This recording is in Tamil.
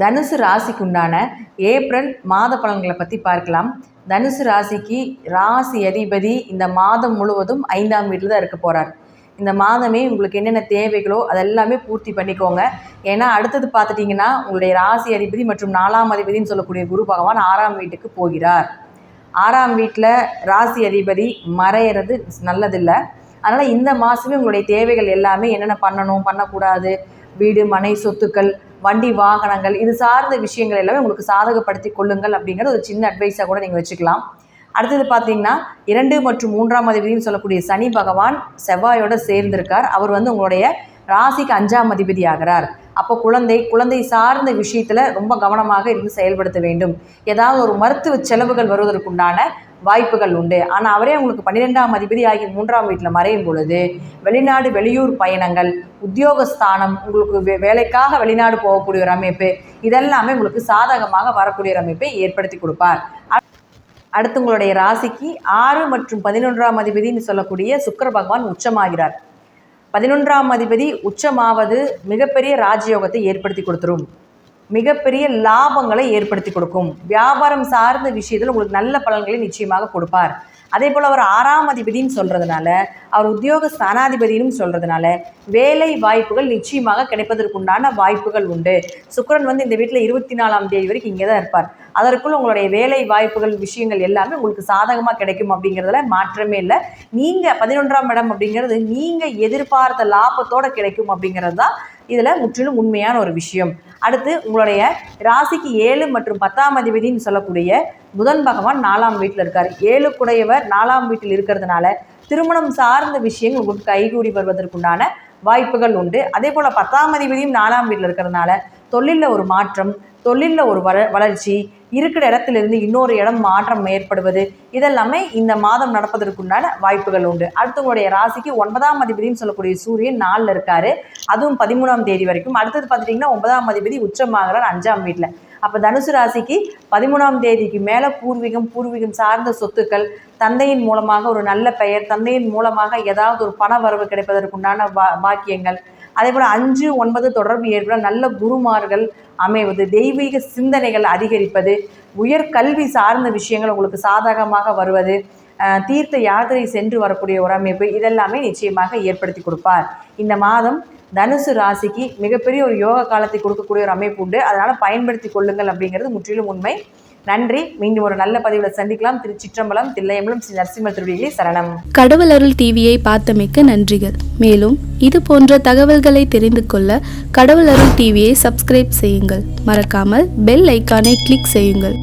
தனுசு ராசிக்கு உண்டான ஏப்ரல் மாத பலன்களை பற்றி பார்க்கலாம். தனுசு ராசிக்கு ராசி அதிபதி இந்த மாதம் முழுவதும் ஐந்தாம் வீட்டில் தான் இருக்க போகிறார் இந்த மாதமே உங்களுக்கு என்னென்ன தேவைகளோ அதெல்லாமே பூர்த்தி பண்ணிக்கோங்க. ஏன்னா அடுத்தது பார்த்துட்டிங்கன்னா உங்களுடைய ராசி அதிபதி மற்றும் நாலாம் அதிபதினு சொல்லக்கூடிய குரு பகவான் ஆறாம் வீட்டுக்கு போகிறார். ஆறாம் வீட்டில் ராசி அதிபதி மறையிறது நல்லதில்லை. அதனால் இந்த மாதமே உங்களுடைய தேவைகள் எல்லாமே என்னென்ன பண்ணணும் பண்ணக்கூடாது. வீடு மனை சொத்துக்கள் வண்டி வாகனங்கள் இது சார்ந்த விஷயங்கள் எல்லாமே உங்களுக்கு சாதகப்படுத்தி கொள்ளுங்கள் அப்படிங்கிற ஒரு சின்ன அட்வைஸாக கூட நீங்கள் வச்சுக்கலாம். அடுத்தது பார்த்தீங்கன்னா இரண்டு மற்றும் மூன்றாம் அதிபதினு சொல்லக்கூடிய சனி பகவான் செவ்வாயோட சேர்ந்திருக்கார். அவர் வந்து உங்களுடைய ராசிக்கு அஞ்சாம் அதிபதி ஆகிறார். அப்போ குழந்தை குழந்தை சார்ந்த விஷயத்தில் ரொம்ப கவனமாக இருந்து செயல்படுத்த வேண்டும். ஏதாவது ஒரு மருத்துவ செலவுகள் வருவதற்குண்டான வாய்ப்புகள் உண்டு. ஆனால் அவரே உங்களுக்கு பன்னிரெண்டாம் அதிபதி ஆகி மூன்றாம் வீட்டில் மறையும் பொழுது வெளிநாடு வெளியூர் பயணங்கள் உத்தியோகஸ்தானம் உங்களுக்கு வே வேலைக்காக வெளிநாடு போகக்கூடிய ஒரு அமைப்பு இதெல்லாமே உங்களுக்கு சாதகமாக வரக்கூடிய ஒரு அமைப்பை ஏற்படுத்தி கொடுப்பார். அடுத்து உங்களுடைய ராசிக்கு ஆறு மற்றும் பதினொன்றாம் அதிபதினு சொல்லக்கூடிய சுக்கர பகவான் உச்சமாகிறார். பதினொன்றாம் அதிபதி உச்சமாவது மிகப்பெரிய ராஜயோகத்தை ஏற்படுத்தி கொடுத்துரும். மிகப்பெரிய லாபங்களை ஏற்படுத்தி கொடுக்கும். வியாபாரம் சார்ந்த விஷயத்தில் உங்களுக்கு நல்ல பலன்களை நிச்சயமாக கொடுப்பார். அதே போல் அவர் ஆறாம் அதிபதினு சொல்கிறதுனால அவர் உத்தியோக ஸ்தானாதிபதினும் சொல்கிறதுனால வேலை வாய்ப்புகள் நிச்சயமாக கிடைப்பதற்குண்டான வாய்ப்புகள் உண்டு. சுக்கரன் வந்து இந்த வீட்டில் இருபத்தி நாலாம் தேதி வரைக்கும் இங்கே தான் இருப்பார். அதற்குள் உங்களுடைய வேலை வாய்ப்புகள் விஷயங்கள் எல்லாமே உங்களுக்கு சாதகமாக கிடைக்கும் அப்படிங்கிறதுல மாற்றமே இல்லை. நீங்கள் பதினொன்றாம் இடம் அப்படிங்கிறது நீங்கள் எதிர்பார்த்த லாபத்தோடு கிடைக்கும் அப்படிங்கிறது தான் இதில் முற்றிலும் உண்மையான ஒரு விஷயம். அடுத்து உங்களுடைய ராசிக்கு ஏழு மற்றும் பத்தாம் அதிபதினு சொல்லக்கூடிய புதன் பகவான் நாலாம் வீட்டில் இருக்கார். ஏழு குடையவர் நாலாம் வீட்டில் இருக்கிறதுனால திருமணம் சார்ந்த விஷயங்கள் உங்களுக்கு கைகூடி வருவதற்குண்டான வாய்ப்புகள் உண்டு. அதே போல் பத்தாம் அதிபதியும் நாலாம் வீட்டில் இருக்கிறதுனால தொழிலில் ஒரு மாற்றம் தொழிலில் ஒரு வள வளர்ச்சி இருக்கிற இடத்துலேருந்து இன்னொரு இடம் மாற்றம் ஏற்படுவது. இதெல்லாமே இந்த மாதம் நடப்பதற்குண்டான வாய்ப்புகள் உண்டு. அடுத்தவங்களுடைய ராசிக்கு ஒன்பதாம் அதிபதினு சொல்லக்கூடிய சூரியன் நாளில் இருக்கார். அதுவும் பதிமூணாம் தேதி வரைக்கும். அடுத்தது பார்த்துட்டிங்கன்னா ஒன்பதாம் அதிபதி உச்சமாகிறார் அஞ்சாம் வீட்டில் அப்போ தனுசு ராசிக்கு பதிமூணாம் தேதிக்கு மேலே பூர்வீகம் பூர்வீகம் சார்ந்த சொத்துக்கள் தந்தையின் மூலமாக ஒரு நல்ல பெயர் தந்தையின் மூலமாக ஏதாவது ஒரு பண வரவு கிடைப்பதற்குண்டான பா பாக்கியங்கள் அதே போல் அஞ்சு ஒன்பது தொடர்பு ஏற்பட நல்ல குருமார்கள் அமைவது தெய்வீக சிந்தனைகள் அதிகரிப்பது உயர்கல்வி சார்ந்த விஷயங்கள் உங்களுக்கு சாதகமாக வருவது தீர்த்த யாத்திரை சென்று வரக்கூடிய ஒரு அமைப்பு இதெல்லாமே நிச்சயமாக ஏற்படுத்தி கொடுப்பார். இந்த மாதம் தனுசு ராசிக்கு மிகப்பெரிய ஒரு யோக காலத்தை கொடுக்கக்கூடிய ஒரு அமைப்பு உண்டு. அதனால் பயன்படுத்தி கொள்ளுங்கள் அப்படிங்கிறது முற்றிலும் உண்மை. நன்றி. மீண்டும் ஒரு நல்ல பதிவில் சந்திக்கலாம். திரு சிற்றம்பலம் தில்லையம்பலம் ஸ்ரீ நரசிம்ம திருடிகளே சரணம். கடவுள் அருள் டிவியை பார்த்தமைக்க நன்றிகள். மேலும் இது போன்ற தகவல்களை தெரிந்து கொள்ள கடவுள் அருள் டிவியை சப்ஸ்கிரைப் செய்யுங்கள். மறக்காமல் பெல் ஐக்கானை கிளிக் செய்யுங்கள்.